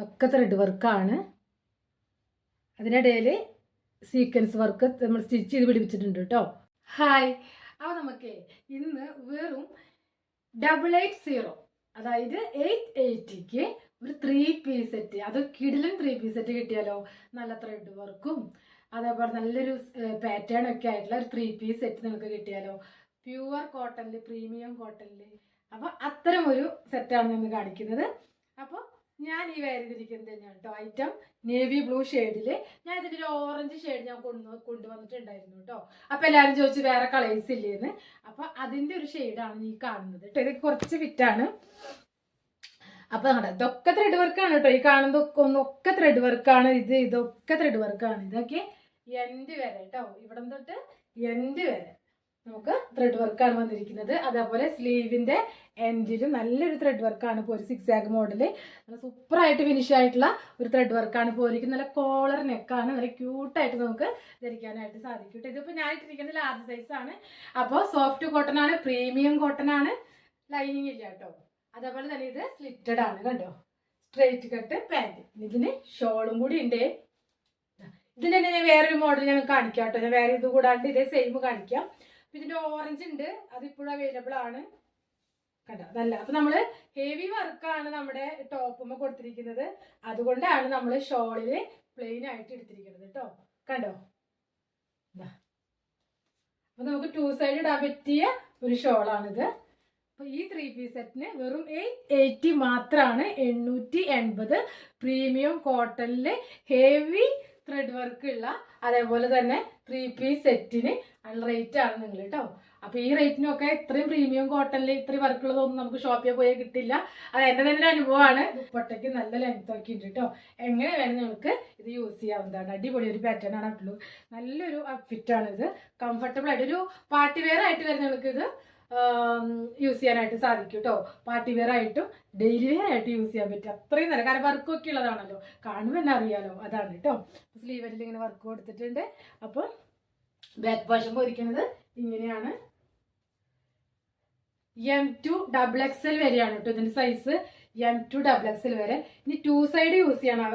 ഇതൊക്കെ ത്രെഡ് വർക്കാണ് അതിനിടയിൽ സീക്വൻസ് വർക്ക് നമ്മൾ സ്റ്റിച്ച് ചെയ്ത് പിടിപ്പിച്ചിട്ടുണ്ട് കേട്ടോ. ഹായ് അപ്പോൾ നമുക്ക് ഇന്ന് വെറും ഡബിൾ എയ്റ്റ് സീറോ അതായത് എയ്റ്റ് എയ്റ്റിക്ക് ഒരു ത്രീ പീസ് സെറ്റ് അത് കിടിലും ത്രീ പീസ് സെറ്റ് കിട്ടിയാലോ? നല്ല ത്രെഡ് വർക്കും അതേപോലെ നല്ലൊരു പാറ്റേൺ ഒക്കെ ആയിട്ടുള്ള ഒരു ത്രീ പീസ് സെറ്റ് നിങ്ങൾക്ക് കിട്ടിയാലോ? പ്യുവർ കോട്ടണിൽ പ്രീമിയം കോട്ടണിൽ അപ്പോൾ അത്തരം ഒരു സെറ്റാണ് നമ്മൾ കാണിക്കുന്നത്. അപ്പോൾ ഞാൻ ഈ വേരിതിരിക്കുന്നത് തന്നെയാണ് കേട്ടോ. ഐറ്റം നേവി ബ്ലൂ ഷെയ്ഡിൽ ഞാൻ ഇതിന്റെ ഒരു ഓറഞ്ച് ഷെയ്ഡ് ഞാൻ കൊണ്ടു കൊണ്ടുവന്നിട്ടുണ്ടായിരുന്നു കേട്ടോ. അപ്പോൾ എല്ലാവരും ചോദിച്ചു വേറെ കളേഴ്സ് ഇല്ലേന്ന്. അപ്പോൾ അതിന്റെ ഒരു ഷെയ്ഡാണ് ഈ കാണുന്നത് കേട്ടോ. ഇതൊക്കെ കുറച്ച് ഫിറ്റാണ് അപ്പോൾ നമ്മുടെ ഇതൊക്കെ ത്രെഡ് വർക്കാണ് കേട്ടോ. ഈ കാണുന്നതൊക്കെ ഒന്നൊക്കെ ത്രെഡ് വർക്കാണ് ഇത് ഇതൊക്കെ ത്രെഡ് വർക്കാണ് ഇതൊക്കെ എൻഡ് വരെ കേട്ടോ. ഇവിടം തൊട്ട് എൻഡ് വരെ. നമുക്ക് ത്രെഡ് വർക്കാണ് വന്നിരിക്കുന്നത്. അതേപോലെ സ്ലീവിന്റെ എൻഡിലും നല്ലൊരു ത്രെഡ് വർക്കാണ് ഇപ്പോൾ ഒരു സിക്സ് ആഗ് മോഡൽ നല്ല സൂപ്പറായിട്ട് ഫിനിഷ് ആയിട്ടുള്ള ഒരു ത്രെഡ് വർക്കാണ് പോയിരിക്കുന്നത് നല്ല കോളർ നെക്കാണ് നല്ല ക്യൂട്ടായിട്ട് നമുക്ക് ധരിക്കാനായിട്ട് സാധിക്കും കേട്ടോ. ഇതിപ്പോൾ ഞാൻ ഇട്ടിരിക്കുന്നത് ലാർജ് സൈസ് ആണ്. അപ്പോൾ സോഫ്റ്റ് കോട്ടൺ ആണ് പ്രീമിയം കോട്ടൺ ആണ്. ലൈനിങ് ഇല്ല കേട്ടോ. അതേപോലെ തന്നെ ഇത് സ്ലിറ്റഡ് ആണ് കണ്ടോ? സ്ട്രെയിറ്റ് കട്ട് പാന്റ് ഇതിന് ഷോളും കൂടി ഉണ്ട് ഇതിന് തന്നെ ഞാൻ വേറൊരു മോഡൽ ഞാൻ കാണിക്കാം കേട്ടോ. ഞാൻ വേറെ ഇത് കൂടാണ്ട് ഇതേ സെയിം കാണിക്കാം. ഇതിന്റെ ഓറഞ്ച് ഉണ്ട്. അത് ഇപ്പോഴും അവൈലബിൾ ആണ്. കണ്ടോ? അതല്ല. അപ്പൊ നമ്മൾ ഹെവി വർക്കാണ് നമ്മുടെ ടോപ്പുമ്മ കൊടുത്തിരിക്കുന്നത്. അതുകൊണ്ടാണ് നമ്മൾ ഷോളിൽ പ്ലെയിൻ ആയിട്ട് എടുത്തിരിക്കുന്നത് കേട്ടോ കണ്ടോ. അപ്പൊ നമുക്ക് ടു സൈഡ് ഇടാൻ പറ്റിയ ഒരു ഷോളാണിത് അപ്പൊ ഈ ത്രീ പീസ് സെറ്റിന് വെറും എയ്റ്റ് എയ്റ്റി മാത്രമാണ് എണ്ണൂറ്റി എൺപത് പ്രീമിയം കോട്ടണിൽ ഹെവി ത്രെഡ് വർക്ക് ഉള്ള അതേപോലെ തന്നെ ത്രീ പീസ് സെറ്റിന് റേറ്റ് ആണ് നിങ്ങൾ കേട്ടോ അപ്പൊ ഈ റേറ്റിനൊക്കെ ഇത്രയും പ്രീമിയം കോട്ടണിൽ ഇത്രയും വർക്കുള്ളതൊന്നും നമുക്ക് ഷോപ്പിൽ പോയാൽ കിട്ടില്ല. അത് എന്റെ തന്നെ അനുഭവമാണ്. ദുപ്പട്ടയ്ക്ക് നല്ല ലെങ്ത് ഒക്കെ ഉണ്ട് കേട്ടോ എങ്ങനെ വേണം നിങ്ങൾക്ക് ഇത് യൂസ് ചെയ്യാവുന്നതാണ്. അടിപൊളി ഒരു പാറ്റേൺ ആണ് ഉള്ളൂ നല്ലൊരു ഔട്ട്ഫിറ്റ് ആണ് ഇത്. കംഫർട്ടബിൾ ആയിട്ട് ഒരു പാർട്ടി വെയർ ആയിട്ട് വരുന്ന നിങ്ങൾക്ക് ഇത് യൂസ് ചെയ്യാനായിട്ട് സാധിക്കും കേട്ടോ പാർട്ടി വെയർ ആയിട്ടും ഡെയിലി വെയർ ആയിട്ട് യൂസ് ചെയ്യാൻ പറ്റും. അത്രയും നല്ല. കാരണം വർക്കൊക്കെ ഉള്ളതാണല്ലോ. തന്നെ അറിയാലോ. അതാണ് കേട്ടോ സ്ലീവരിൽ ഇങ്ങനെ വർക്ക് കൊടുത്തിട്ടുണ്ട്. അപ്പോൾ വാഷം പൊരിക്കുന്നത് ഇങ്ങനെയാണ്. M to double X L വരെയാണ് കേട്ടോ ഇതിന്റെ size M to double X L വരെ. ഇനി ടു സൈഡ് യൂസ് ചെയ്യണം.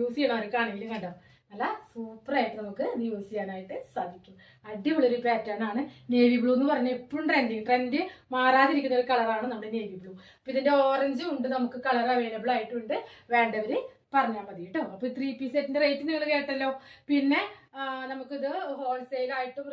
യൂസ് ചെയ്യണവർക്കാണെങ്കിലും കണ്ടോ? നല്ല സൂപ്പറായിട്ട് നമുക്ക് ഇത് യൂസ് ചെയ്യാനായിട്ട് സാധിക്കും. അടിപൊളി ഒരു പാറ്റേൺ ആണ്. നേവി ബ്ലൂ എന്ന് പറഞ്ഞാൽ എപ്പോഴും ട്രെൻഡിങ് ട്രെൻഡ് മാറാതിരിക്കുന്ന ഒരു കളറാണ് നമ്മുടെ നേവി ബ്ലൂ അപ്പൊ ഇതിന്റെ ഓറഞ്ച് ഉണ്ട് നമുക്ക് കളർ അവൈലബിൾ ആയിട്ടുണ്ട്. വേണ്ടവര് പറഞ്ഞാൽ മതി കേട്ടോ അപ്പൊ ത്രീ പീസ് സെറ്റിന്റെ റേറ്റ് നിങ്ങൾ കേട്ടല്ലോ. പിന്നെ നമുക്കിത് ഹോൾസെയിൽ ആയിട്ടും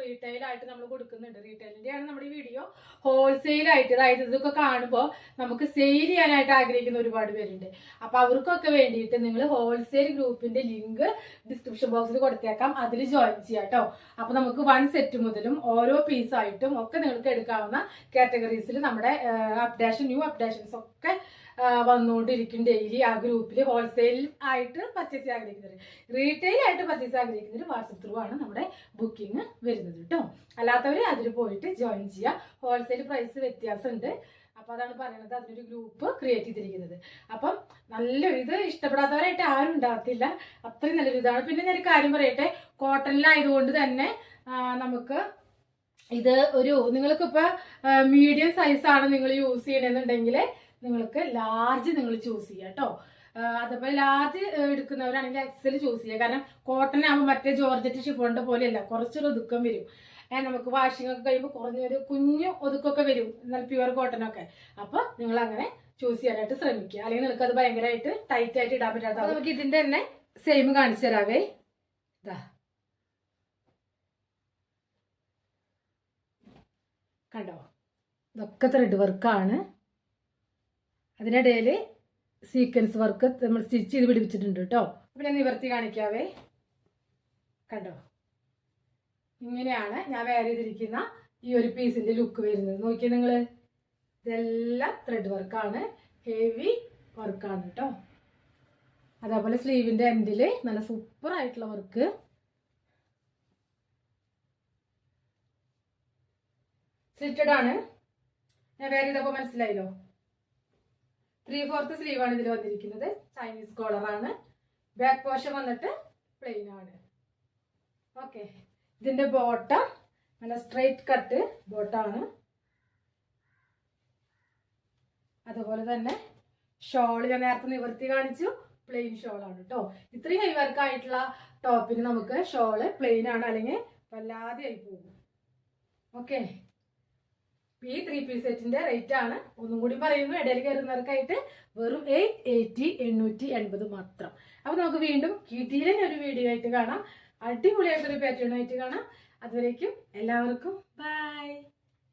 നമ്മൾ കൊടുക്കുന്നുണ്ട്. റീറ്റെയിലിന്റെ ആണ് നമ്മുടെ ഈ വീഡിയോ ഹോൾസെയിൽ ആയിട്ട് അതായത് ഇതൊക്കെ കാണുമ്പോൾ നമുക്ക് സെയിൽ ചെയ്യാനായിട്ട് ആഗ്രഹിക്കുന്ന ഒരുപാട് പേരുണ്ട്. അപ്പൊ അവർക്കൊക്കെ വേണ്ടിയിട്ട് നിങ്ങൾ ഹോൾസെയിൽ ഗ്രൂപ്പിന്റെ ലിങ്ക് ഡിസ്ക്രിപ്ഷൻ ബോക്സിൽ കൊടുത്തേക്കാം. അതിൽ ജോയിൻ ചെയ്യാം കേട്ടോ അപ്പൊ നമുക്ക് വൺ സെറ്റ് മുതലും ഓരോ പീസായിട്ടും ഒക്കെ നിങ്ങൾക്ക് എടുക്കാവുന്ന കാറ്റഗറീസിൽ നമ്മുടെ അപ്ഡേഷൻ ന്യൂ അപ്ഡേഷൻസ് ഒക്കെ വന്നുകൊണ്ടിരിക്കും ഡെയിലി ആ ഗ്രൂപ്പിൽ ഹോൾസെയിൽ ആയിട്ട് പർച്ചേസ് ചെയ്യാൻ ആഗ്രഹിക്കുന്നവർ റീറ്റെയിൽ ആയിട്ട് പർച്ചേസ് ചെയ്യാൻ ആഗ്രഹിക്കുന്നവർ വാട്സപ്പ് ത്രൂ ആണ് നമ്മുടെ ബുക്കിംഗ് വരുന്നത് കേട്ടോ അല്ലാത്തവർ അതിൽ പോയിട്ട് ജോയിൻ ചെയ്യുക ഹോൾസെയിൽ പ്രൈസ് വ്യത്യാസമുണ്ട് അപ്പോൾ അതാണ് പറയുന്നത് അതിനൊരു ഗ്രൂപ്പ് ക്രിയേറ്റ് ചെയ്തിരിക്കുന്നത്. അപ്പം നല്ലൊരു ഇത് ഇഷ്ടപ്പെടാത്തവരായിട്ട് ആരും ഉണ്ടാകത്തില്ല. അത്രയും നല്ലൊരു ഇതാണ്. പിന്നെ ഞാനൊരു കാര്യം പറയട്ടെ. കോട്ടണിലായതുകൊണ്ട് തന്നെ നമുക്ക് ഇത് ഒരു നിങ്ങൾക്കിപ്പോൾ മീഡിയം സൈസാണ് നിങ്ങൾ യൂസ് ചെയ്യണമെന്നുണ്ടെങ്കിൽ നിങ്ങൾക്ക് ലാർജ് നിങ്ങൾ ചൂസ് ചെയ്യുക കേട്ടോ അതേപോലെ ലാർജ് എടുക്കുന്നവരാണെങ്കിൽ എക്സൽ ചൂസ് ചെയ്യുക. കാരണം കോട്ടൺ ആകുമ്പോൾ മറ്റേ ജോർജറ്റ് ഷിഫോണിന്റെ പോലെയല്ല. കുറച്ചൊരു ഒതുക്കം വരും. നമുക്ക് വാഷിംഗ് ഒക്കെ കഴിയുമ്പോൾ കുറഞ്ഞൊരു കുഞ്ഞു ഒതുക്കൊക്കെ വരും. എന്നാൽ പ്യുവർ കോട്ടൺ ഒക്കെ. അപ്പോൾ നിങ്ങൾ അങ്ങനെ ചൂസ് ചെയ്യാനായിട്ട് ശ്രമിക്കുക. അല്ലെങ്കിൽ നിങ്ങൾക്ക് അത് ഭയങ്കരമായിട്ട് ടൈറ്റ് ആയിട്ട് ഇടാൻ പറ്റാത്ത നമുക്ക് ഇതിന്റെ തന്നെ സെയിം കാണിച്ചു തരാവേ. ഇതാ കണ്ടോ? ഇതൊക്കെ ത്രെഡ് വർക്കാണ് അതിനിടയിൽ സീക്വൻസ് വർക്ക് നമ്മൾ സ്റ്റിച്ച് ചെയ്ത് പിടിപ്പിച്ചിട്ടുണ്ട് കേട്ടോ. അപ്പം ഞാൻ നിവർത്തി കാണിക്കാവേ. കണ്ടോ? ഇങ്ങനെയാണ് ഞാൻ വേറെ ചെയ്തിരിക്കുന്ന ഈ ഒരു പീസിന്റെ ലുക്ക് വരുന്നത്. നോക്കിയേ നിങ്ങൾ ഇതെല്ലാം ത്രെഡ് വർക്കാണ് ഹെവി വർക്കാണ് കേട്ടോ. അതേപോലെ സ്ലീവിന്റെ എൻഡിൽ നല്ല സൂപ്പർ ആയിട്ടുള്ള വർക്ക് സ്ലിറ്റഡ് ആണ്. ഞാൻ വേറെ ചെയ്തപ്പോൾ മനസ്സിലായല്ലോ. ത്രീ ഫോർത്ത് സ്ലീവ് ആണ് ഇതിൽ വന്നിരിക്കുന്നത്. ചൈനീസ് കോളർ ആണ്. ബാക്ക് പോർഷൻ വന്നിട്ട് പ്ലെയിൻ ആണ്. ഓക്കെ ഇതിന്റെ ബോട്ടം നല്ല സ്ട്രെയിറ്റ് കട്ട് ബോട്ടാണ് അതുപോലെ തന്നെ ഷോൾ ഞാൻ നേരത്തെ നിവർത്തി കാണിച്ചു. പ്ലെയിൻ ഷോളാണ് കേട്ടോ ഇത്രയും ഹൈ വർക്ക് ആയിട്ടുള്ള ടോപ്പിന് നമുക്ക് ഷോൾ പ്ലെയിൻ ആണ് അല്ലെങ്കിൽ വല്ലാതെ ആയി പോകും. ഓക്കെ ഈ ത്രീ പി സെറ്റിന്റെ റേറ്റ് ആണ്. ഒന്നും കൂടി പറയുന്നു ഇടയിൽ കയറുന്നവർക്കായിട്ട് വെറും എയ്റ്റ് എയ്റ്റി എണ്ണൂറ്റി എൺപത് മാത്രം. അപ്പൊ നമുക്ക് വീണ്ടും കിട്ടിയിലെ ഒരു വീഡിയോ ആയിട്ട് കാണാം. അടിപൊളിയായിട്ടൊരു പാറ്റേൺ ആയിട്ട് കാണാം. അതുവരേക്കും എല്ലാവർക്കും ബൈ